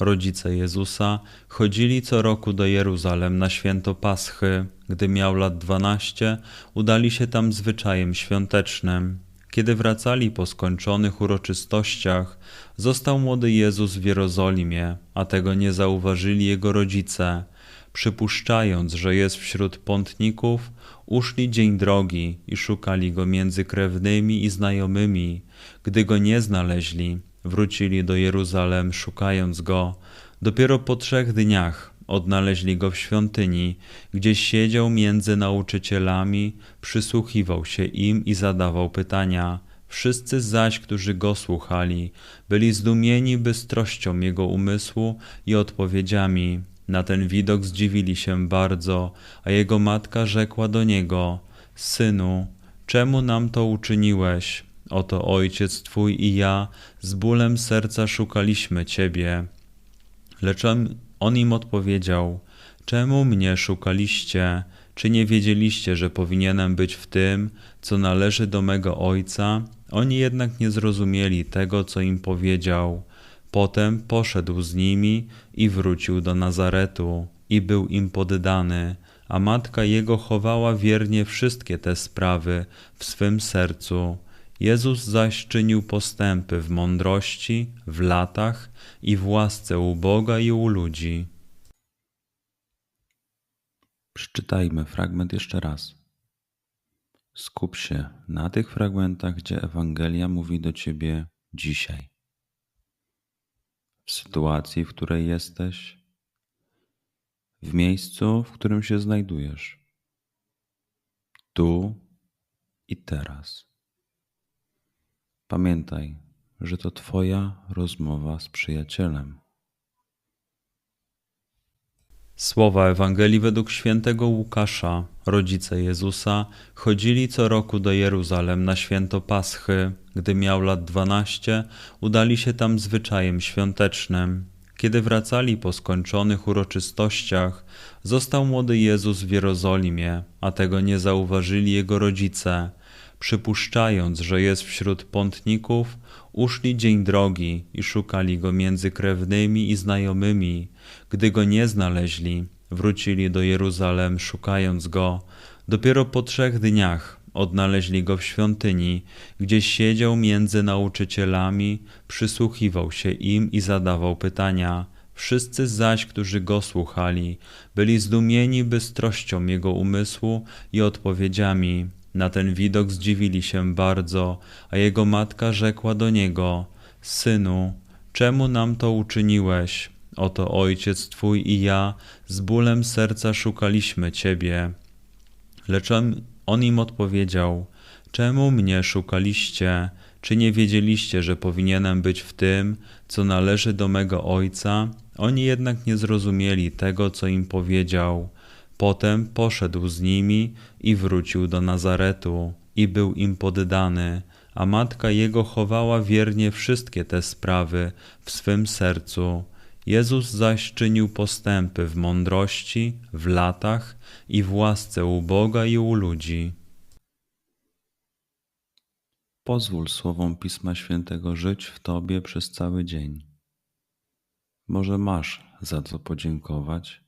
rodzice Jezusa, chodzili co roku do Jeruzalem na święto Paschy. Gdy miał lat dwanaście, udali się tam zwyczajem świątecznym. Kiedy wracali po skończonych uroczystościach, został młody Jezus w Jerozolimie, a tego nie zauważyli jego rodzice. Przypuszczając, że jest wśród pątników, uszli dzień drogi i szukali go między krewnymi i znajomymi. Gdy go nie znaleźli, wrócili do Jeruzalem, szukając go. Dopiero po trzech dniach odnaleźli go w świątyni, gdzie siedział między nauczycielami, przysłuchiwał się im i zadawał pytania. Wszyscy zaś, którzy go słuchali, byli zdumieni bystrością jego umysłu i odpowiedziami. Na ten widok zdziwili się bardzo, a jego matka rzekła do niego: Synu, czemu nam to uczyniłeś? Oto ojciec twój i ja z bólem serca szukaliśmy ciebie. Lecz on, im odpowiedział: Czemu mnie szukaliście? Czy nie wiedzieliście, że powinienem być w tym, co należy do mego ojca? Oni jednak nie zrozumieli tego, co im powiedział. Potem poszedł z nimi i wrócił do Nazaretu i był im poddany, a matka jego chowała wiernie wszystkie te sprawy w swym sercu. Jezus zaś czynił postępy w mądrości, w latach i w łasce u Boga i u ludzi. Przeczytajmy fragment jeszcze raz. Skup się na tych fragmentach, gdzie Ewangelia mówi do ciebie dzisiaj w sytuacji, w której jesteś, w miejscu, w którym się znajdujesz, tu i teraz. Pamiętaj, że to Twoja rozmowa z przyjacielem. Słowa Ewangelii według świętego Łukasza, rodzice Jezusa, chodzili co roku do Jeruzalem na święto Paschy. Gdy miał lat dwanaście, udali się tam zwyczajem świątecznym. Kiedy wracali po skończonych uroczystościach, został młody Jezus w Jerozolimie, a tego nie zauważyli jego rodzice. Przypuszczając, że jest wśród pątników, uszli dzień drogi i szukali go między krewnymi i znajomymi. Gdy go nie znaleźli, wrócili do Jeruzalem, szukając go. Dopiero po trzech dniach odnaleźli go w świątyni, gdzie siedział między nauczycielami, przysłuchiwał się im i zadawał pytania. Wszyscy zaś, którzy go słuchali, byli zdumieni bystrością jego umysłu i odpowiedziami. Na ten widok zdziwili się bardzo, a jego matka rzekła do niego: Synu, czemu nam to uczyniłeś? Oto ojciec twój i ja z bólem serca szukaliśmy ciebie. Lecz on, im odpowiedział: Czemu mnie szukaliście? Czy nie wiedzieliście, że powinienem być w tym, co należy do mego ojca? Oni jednak nie zrozumieli tego, co im powiedział. Potem poszedł z nimi i wrócił do Nazaretu i był im poddany, a matka jego chowała wiernie wszystkie te sprawy w swym sercu. Jezus zaś czynił postępy w mądrości, w latach i w łasce u Boga i u ludzi. Pozwól słowom Pisma Świętego żyć w Tobie przez cały dzień. Może masz za co podziękować,